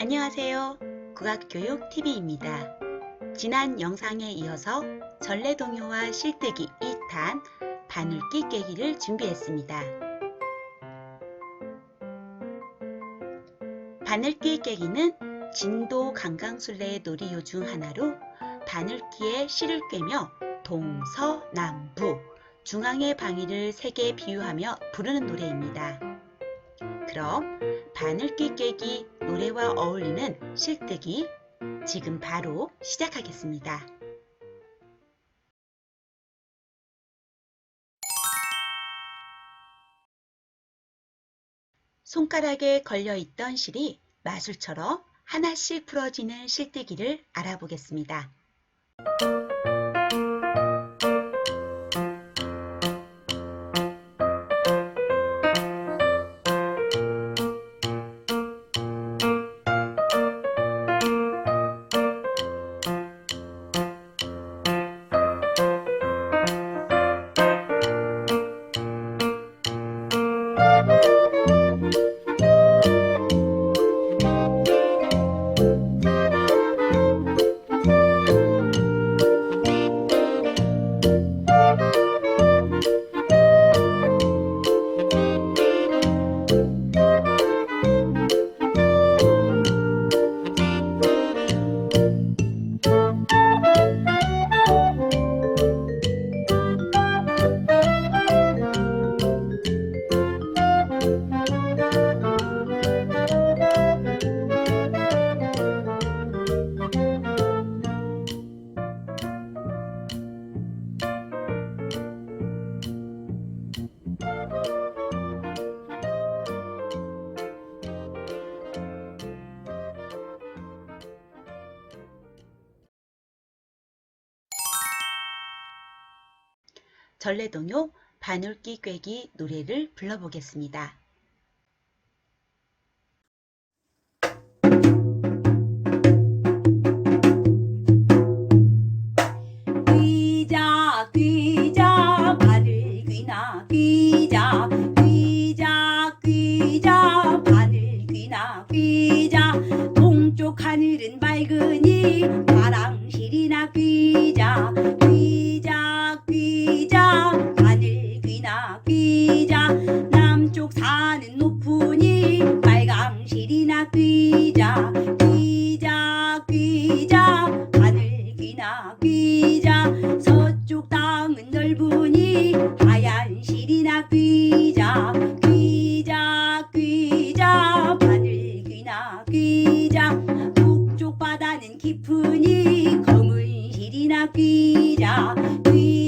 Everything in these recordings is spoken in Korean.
안녕하세요. 국악교육TV입니다. 지난 영상에 이어서 전래동요와 실뜨기 2탄 바늘기 깨기를 준비했습니다. 바늘기 깨기는 진도 강강술래의 놀이요 중 하나로 바늘기에 실을 꿰며 동서 남북 중앙의 방위를 세게 비유하며 부르는 노래입니다. 그럼 바늘기 깨기 노래와 어울리는 실뜨기 지금 바로 시작하겠습니다. 손가락에 걸려있던 실이 마술처럼 하나씩 풀어지는 실뜨기를 알아보겠습니다. 전래동요 바늘기 꿰기 노래를 불러보겠습니다. 귀나 귀자. 서쪽 땅은 넓으니 하얀 실이나 귀자. 귀자 귀자. 바늘 귀나 귀자. 북쪽 바다는 깊으니 검은 실이나 귀자. 귀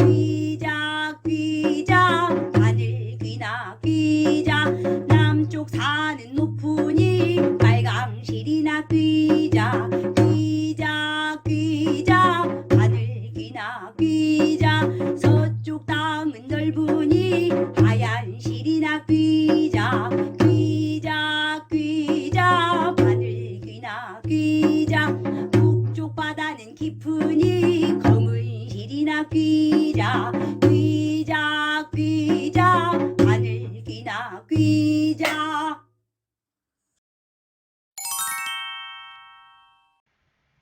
귀자 남쪽 산은 높으니 빨강실이나 귀자 귀자 귀자 바늘 귀나 귀자 서쪽 땅은 넓으니 하얀 실이나 귀자 귀자 귀자 바늘 귀나 귀자 북쪽 바다는 깊으니 검은 실이나 귀자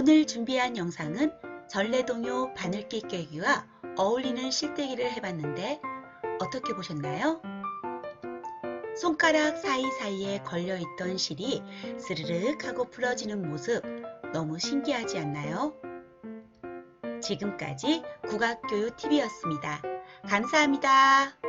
오늘 준비한 영상은 전래동요 바늘기 꿰기와 어울리는 실뜨기를 해봤는데 어떻게 보셨나요? 손가락 사이사이에 걸려있던 실이 스르륵 하고 풀어지는 모습 너무 신기하지 않나요? 지금까지 국악교육TV였습니다. 감사합니다.